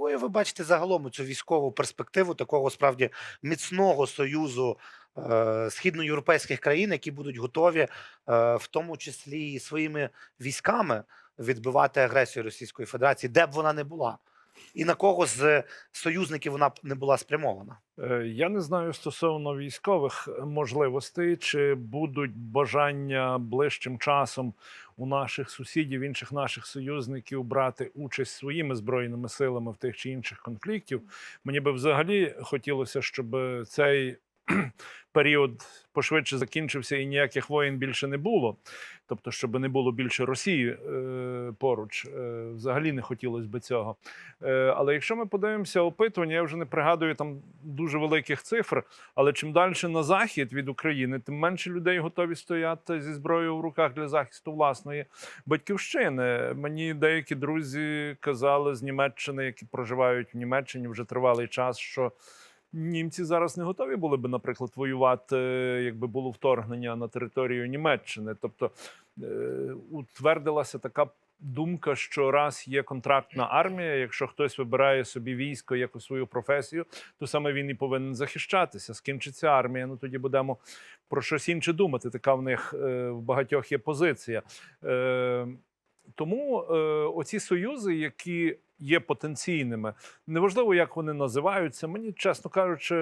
якою ви бачите загалом цю військову перспективу такого справді міцного союзу е, східноєвропейських країн, які будуть готові, е, в тому числі і своїми військами, відбивати агресію Російської Федерації, де б вона не була, і на кого з союзників вона не була спрямована? Е, Я не знаю стосовно військових можливостей, чи будуть бажання ближчим часом у наших сусідів, інших наших союзників брати участь своїми збройними силами в тих чи інших конфліктів. Мені би взагалі хотілося, щоб цей період пошвидше закінчився і ніяких воєн більше не було. Тобто, щоб не було більше Росії е, поруч, е, взагалі не хотілося би цього. Е, але якщо ми подивимося опитування, я вже не пригадую там дуже великих цифр. Але чим далі на захід від України, тим менше людей готові стояти зі зброєю в руках для захисту власної батьківщини. Мені деякі друзі казали з Німеччини, які проживають в Німеччині вже тривалий час, що. Німці зараз не готові були би, наприклад, воювати, якби було вторгнення на територію Німеччини. Тобто е, утвердилася така думка, що раз є контрактна армія, якщо хтось вибирає собі військо як у свою професію, то саме він і повинен захищатися. Скінчиться армія, ну тоді будемо про щось інше думати. Така в них е, в багатьох є позиція. Е, тому оці союзи, які є потенційними, неважливо, як вони називаються. Мені, чесно кажучи,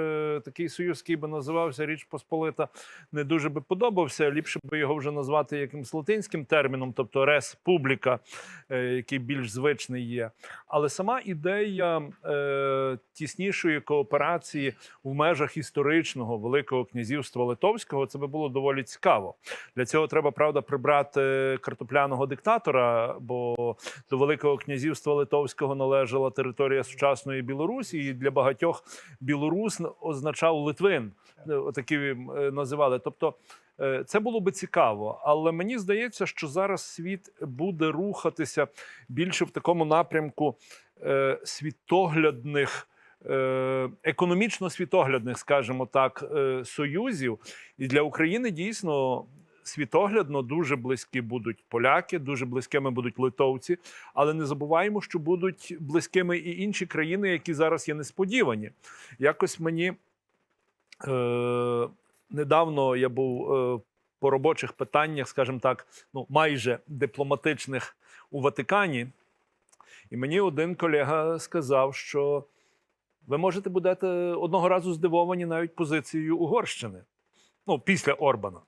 такий союз, який би називався Річ Посполита, не дуже би подобався. Ліпше би його вже назвати якимсь латинським терміном, тобто республіка, який більш звичний є. Але сама ідея е, тіснішої кооперації в межах історичного Великого князівства Литовського це би було доволі цікаво. Для цього треба правда прибрати картопляного диктатора, бо до Великого князівства Литовського належала територія сучасної Білорусі, і для багатьох білорус означав Литвин. Е, Отакі е, називали. Тобто е, це було би цікаво, але мені здається, що зараз світ буде рухатися більше в такому напрямку світоглядних. Економічно світоглядних, скажімо так, союзів, і для України дійсно світоглядно дуже близькі будуть поляки, дуже близькими будуть литовці. Але не забуваємо, що будуть близькими і інші країни, які зараз є несподівані. Якось мені е, недавно я був е, по робочих питаннях, скажімо так, ну майже дипломатичних у Ватикані, і мені один колега сказав, що ви можете будете одного разу здивовані навіть позицією Угорщини. Ну, після Орбана.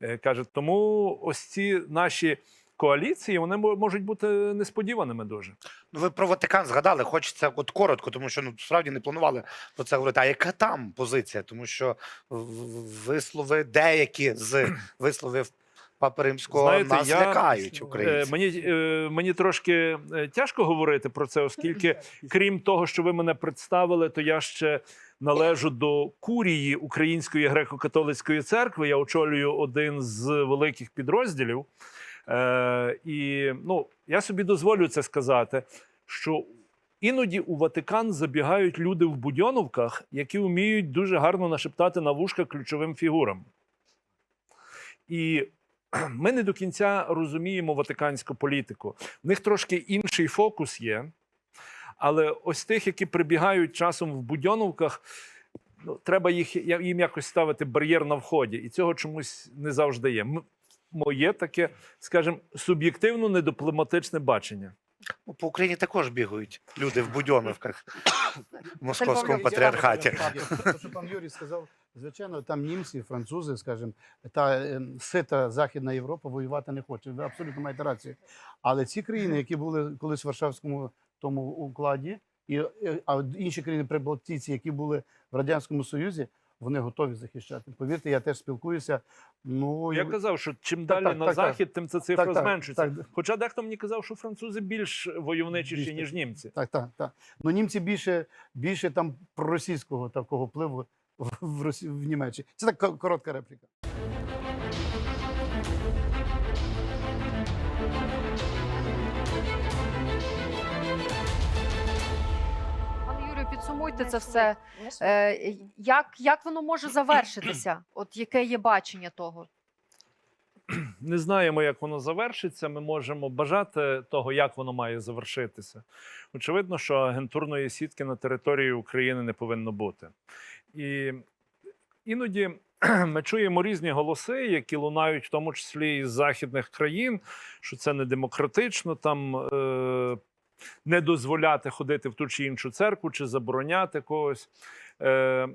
Е, Каже, тому ось ці наші коаліції вони можуть бути несподіваними дуже. Ну, ви про Ватикан згадали, хочеться от коротко, тому що ну справді не планували про це говорити. А яка там позиція? Тому що вислови деякі з висловів Папи Римського Знаєте, нас я, лякають Е, українців. Мені, е, мені трошки е, тяжко говорити про це, оскільки, крім того, що ви мене представили, то я ще належу до курії Української греко-католицької церкви. Я очолюю один з великих підрозділів. Е, і ну, я собі дозволю це сказати, що іноді у Ватикан забігають люди в будьоновках, які вміють дуже гарно нашептати на вушка ключовим фігурам. І ми не до кінця розуміємо ватиканську політику. В них трошки інший фокус є. Але ось тих, які прибігають часом в будьоновках, ну, треба їх, їм якось ставити бар'єр на вході. І цього чомусь не завжди є. Моє таке, скажімо, суб'єктивно недипломатичне бачення. Ну, По Україні також бігають люди в будьоновках в московському патріархаті. Те, що пан Юрій сказав, звичайно, там німці, французи, скажімо, та е, сита Західна Європа воювати не хоче. Ви абсолютно маєте рацію. Але ці країни, які були колись в Варшавському тому укладі, і, а інші країни прибалтійці, які були в Радянському Союзі, вони готові захищати. Повірте, я теж спілкуюся. Ну, Я і- казав, що чим Так, далі так, на так, так. захід, тим ця цифра Так, так, зменшується. так. Хоча дехто мені казав, що французи більш войовничіші, Більш ніж німці. Так, так, так. Ну німці більше, більше там проросійського такого впливу в, в, в Німеччині. Це так коротка репліка. Підсумуйте це все. Е, як, як воно може завершитися? От яке є бачення того? не знаємо, як воно завершиться. Ми можемо бажати того, як воно має завершитися. Очевидно, що агентурної сітки на території України не повинно бути. І іноді ми чуємо різні голоси, які лунають, в тому числі із західних країн, що це не демократично там. Е- не дозволяти ходити в ту чи іншу церкву, чи забороняти когось. Е,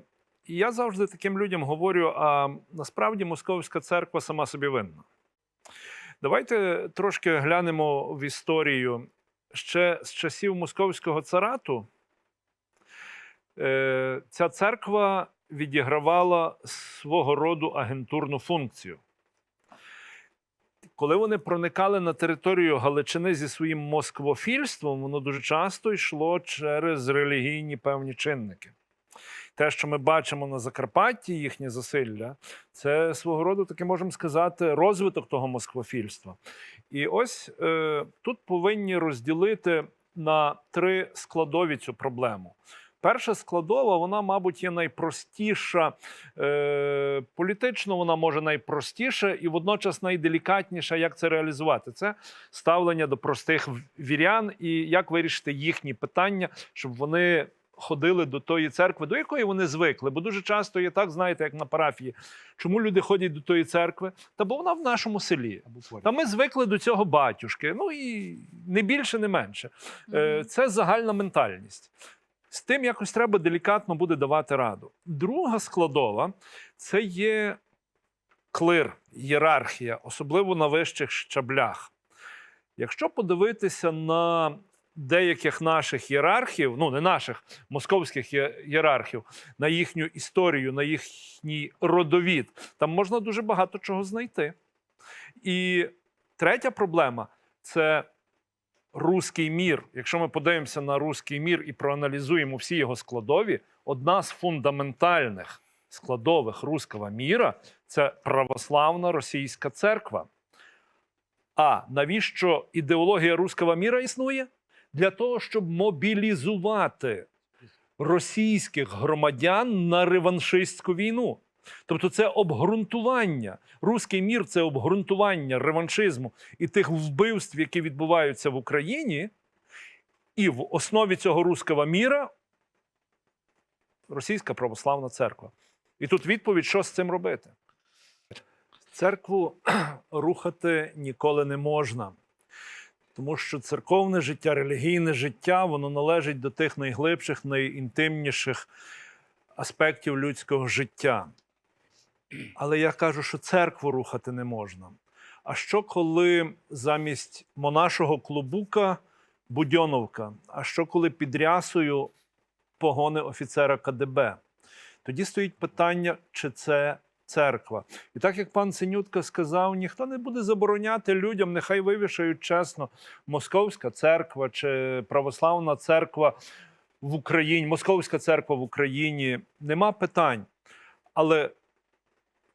і я завжди таким людям говорю: а насправді московська церква сама собі винна. Давайте трошки глянемо в історію. Ще з часів московського царату е, ця церква відігравала свого роду агентурну функцію. Коли вони проникали на територію Галичини зі своїм москвофільством, воно дуже часто йшло через релігійні певні чинники. Те, що ми бачимо на Закарпатті, їхнє засилля, це свого роду, таки можемо сказати, розвиток того москвофільства. І ось е, тут повинні розділити на три складові цю проблему. Перша складова, вона, мабуть, є найпростіша. Е, політично вона може найпростіша і водночас найделікатніша, як це реалізувати. Це ставлення до простих вірян і як вирішити їхні питання, щоб вони ходили до тої церкви, до якої вони звикли. Бо дуже часто є так, знаєте, як на парафії. Чому люди ходять до тої церкви? Та бо вона в нашому селі. Та ми звикли до цього батюшки. Ну і не більше, не менше. Е, Це загальна ментальність. З тим якось треба делікатно буде давати раду. Друга складова це є клир, ієрархія, особливо на вищих щаблях. Якщо подивитися на деяких наших ієрархів, ну не наших московських ієрархів, на їхню історію, на їхній родовід, там можна дуже багато чого знайти. І третя проблема це руський мір. Якщо ми подивимося на руський мір і проаналізуємо всі його складові, одна з фундаментальних складових руського міра це православна російська церква. А навіщо ідеологія руського міра існує? Для того, щоб мобілізувати російських громадян на реваншистську війну. Тобто це обґрунтування. Руський мір це обґрунтування реваншизму і тих вбивств, які відбуваються в Україні. І в основі цього руського міра російська православна церква. І тут відповідь, що з цим робити. Церкву рухати ніколи не можна. Тому що церковне життя, релігійне життя, воно належить до тих найглибших, найінтимніших аспектів людського життя. Але я кажу, що церкву рухати не можна. А що коли замість монашого клубука Будьоновка? А що коли під рясою погони офіцера КДБ? Тоді стоїть питання, чи це церква. І так як пан Синютка сказав, ніхто не буде забороняти людям, нехай вивішають чесно Московська церква чи православна церква в Україні, Московська церква в Україні. Нема питань. Але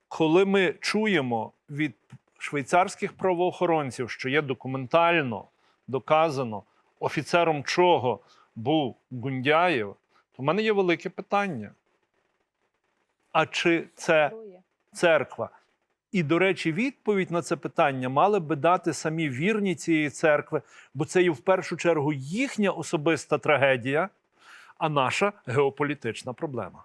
коли ми чуємо від швейцарських правоохоронців, що є документально доказано, офіцером чого був Гундяєв, то в мене є велике питання. А чи це церква? І, до речі, відповідь на це питання мали би дати самі вірні цієї церкви, бо це є в першу чергу їхня особиста трагедія, а наша геополітична проблема.